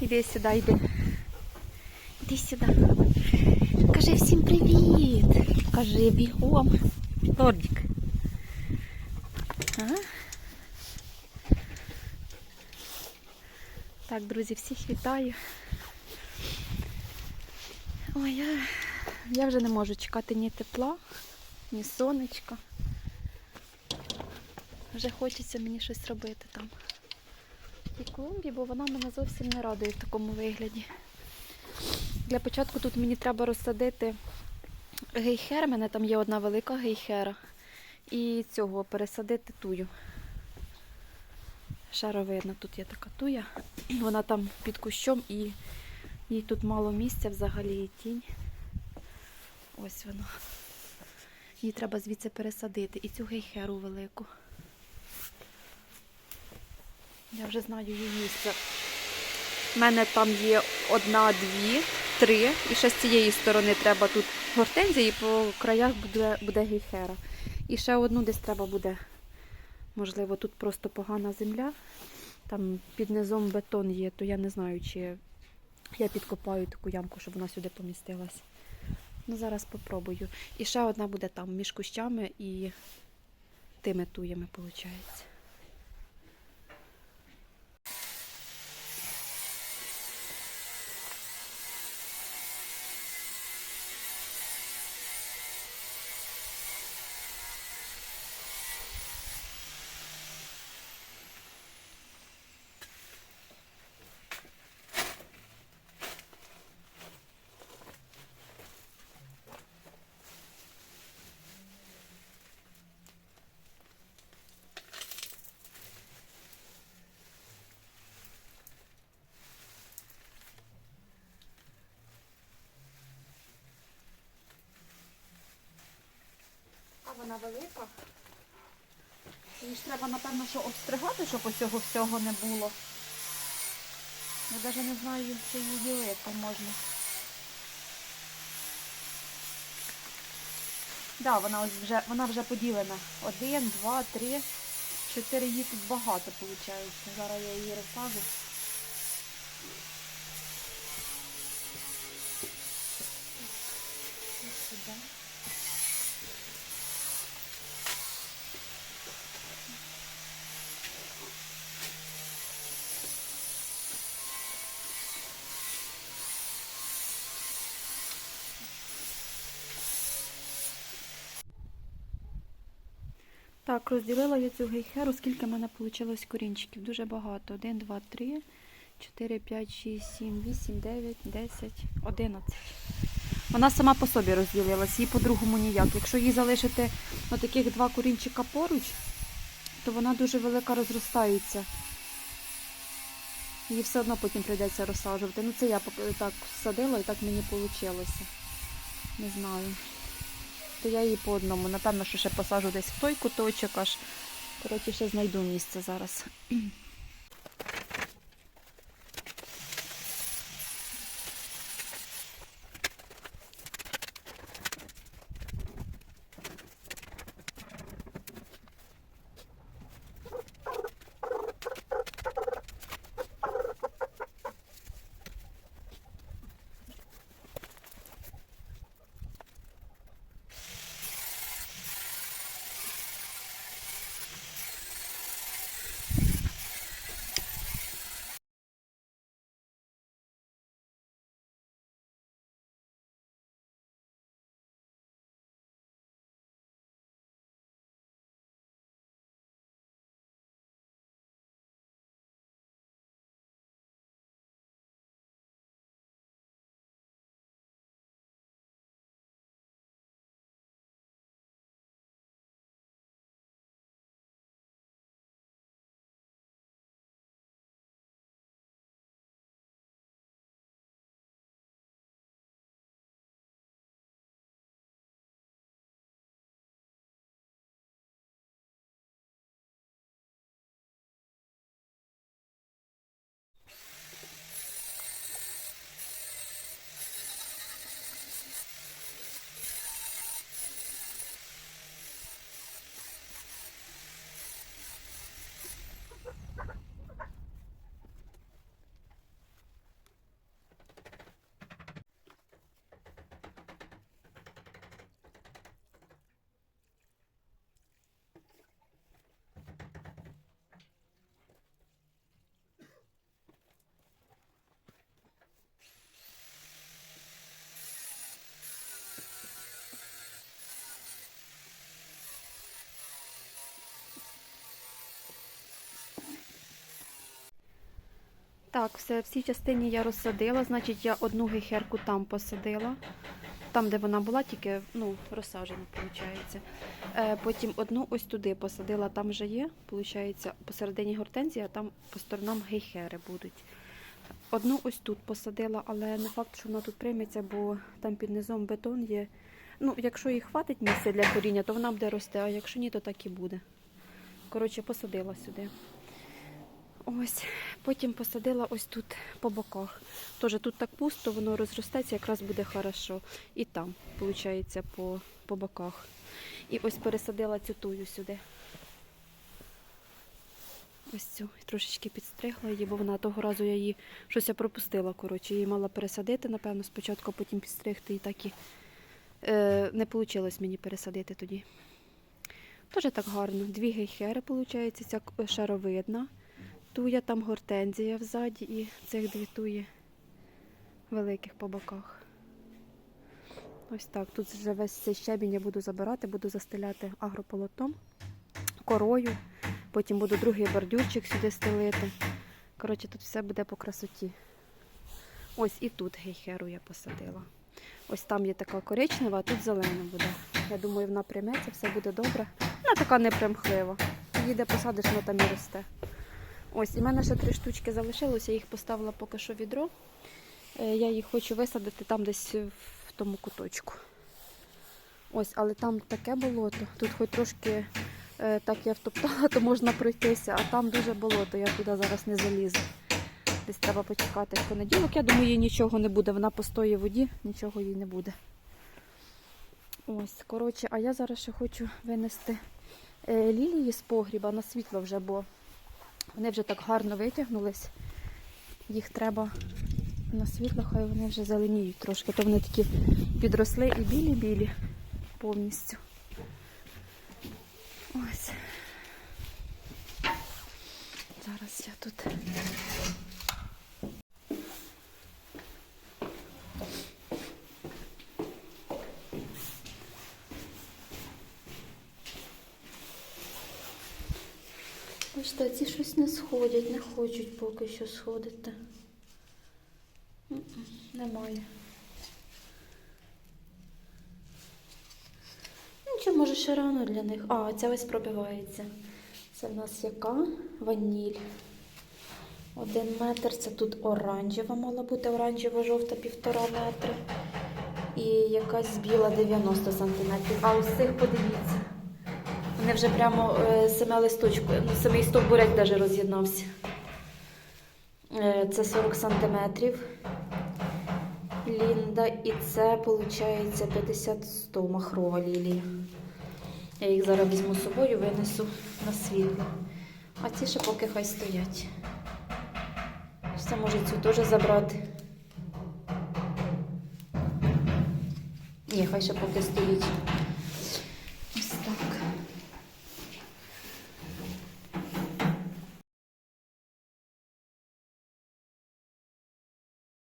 Іди сюди, йди. Іди сюди. Кажи всім привіт. Кажи бігом. Лордік. А? Так, друзі, всіх вітаю. Ой, я, я вже не можу чекати ні тепла, ні сонечка. Вже хочеться мені щось робити там. І клумбі, бо вона мене зовсім не радує в такому вигляді. Для початку тут мені треба розсадити гейхер, у мене там є одна велика гейхера. І цього пересадити тую. Шаровидна, тут є така туя. Вона там під кущом і їй тут мало місця взагалі і тінь. Ось вона. Її треба звідси пересадити. І цю гейхеру велику. Я вже знаю її місце. У мене там є одна, дві, три. І ще з цієї сторони треба тут гортензія, і по краях буде, буде гейхера. І ще одну десь треба буде. Можливо, тут просто погана земля. Там під низом бетон є, то я не знаю, чи я підкопаю таку ямку, щоб вона сюди помістилась. Ну, зараз попробую. І ще одна буде там між кущами і тими туями, виходить. Велика. Її ж треба, напевно, що обстригати, щоб оцього всього не було. Я навіть не знаю, чи її ділити можна. Да, вона ось вже вона вже поділена. Один, два, три, чотири її тут багато виходить. Зараз я її розсажу. Так, розділила я цю гейхеру, скільки в мене вийшло корінчиків. Дуже багато. 1, 2, 3, 4, 5, 6, 7, 8, 9, 10, 11. Вона сама по собі розділилась, їй по-другому ніяк. Якщо їй залишити отаких два корінчика поруч, то вона дуже велика розростається. Її все одно потім прийдеться розсаджувати. Ну це я так садила і так мені вийшло. Не знаю то я її по одному. Напевно, що ще посажу десь в той куточок аж. Коротше, ще знайду місце зараз. Так, все, в цій я розсадила, значить я одну гейхерку там посадила. Там, де вона була, тільки ну, розсаджена, виходить. Е, потім одну ось туди посадила, там вже є, виходить, посередині гортензія, а там по сторонам гейхери будуть. Одну ось тут посадила, але не факт, що вона тут прийметься, бо там під низом бетон є. Ну, якщо їй хватить місця для коріння, то вона буде рости, а якщо ні, то так і буде. Коротше, посадила сюди. Ось, потім посадила ось тут по боках. Тоже тут так пусто, воно розростеться, якраз буде хорошо. І там, виходить, по, по боках. І ось пересадила цю тую сюди. Ось цю. Трошечки підстригла її, бо вона того разу я її щось я пропустила. Коротше, її мала пересадити, напевно, спочатку, потім підстригти. І так і е, не вийшло мені пересадити тоді. Теж так гарно. Дві гейхери, виходить, ця шаровидна. Туя, там гортензія взаді і цих дві туї великих по боках. Ось так. Тут вже весь цей щебінь я буду забирати, буду застеляти агрополотом, корою. Потім буду другий бордюрчик сюди стелити. Коротше, тут все буде по красоті. Ось і тут гейхеру я посадила. Ось там є така коричнева, а тут зелена буде. Я думаю, вона прийметься, все буде добре. Вона така непримхлива. Її де посадиш, вона там і росте. Ось, і в мене ще три штучки залишилося, я їх поставила поки що в відро. Е, Я їх хочу висадити там десь в тому куточку. Ось, але там таке болото. Тут хоч трошки е, так я втоптала, то можна пройтися, а там дуже болото, я туди зараз не залізу. Десь треба почекати в понеділок. Я думаю, їй нічого не буде. Вона постоє в воді, нічого їй не буде. Ось, коротше, а я зараз ще хочу винести е, лілії з погріба на світло вже, бо вони вже так гарно витягнулись. Їх треба на світло, хай вони вже зеленіють трошки. То вони такі підросли і білі-білі повністю. Ось. Зараз я тут. Бачите, ці щось не сходять, не хочуть поки що сходити. Немає. Нічого, може, ще рано для них. А, ця ось пробивається. Це в нас яка? Ваніль. Один метр. Це тут оранжева мала бути, оранжево-жовта півтора метри. І якась біла 90 сантиметрів. А цих подивіться. Вони вже прямо е, саме листочку, ну, самий стовбурець навіть роз'єднався. Е, це 40 сантиметрів. Лінда, і це виходить 50-100 махрова лілія. Я їх зараз візьму з собою, винесу на світло. А ці ще поки хай стоять. Це може цю теж забрати. Ні, хай ще поки стоїть.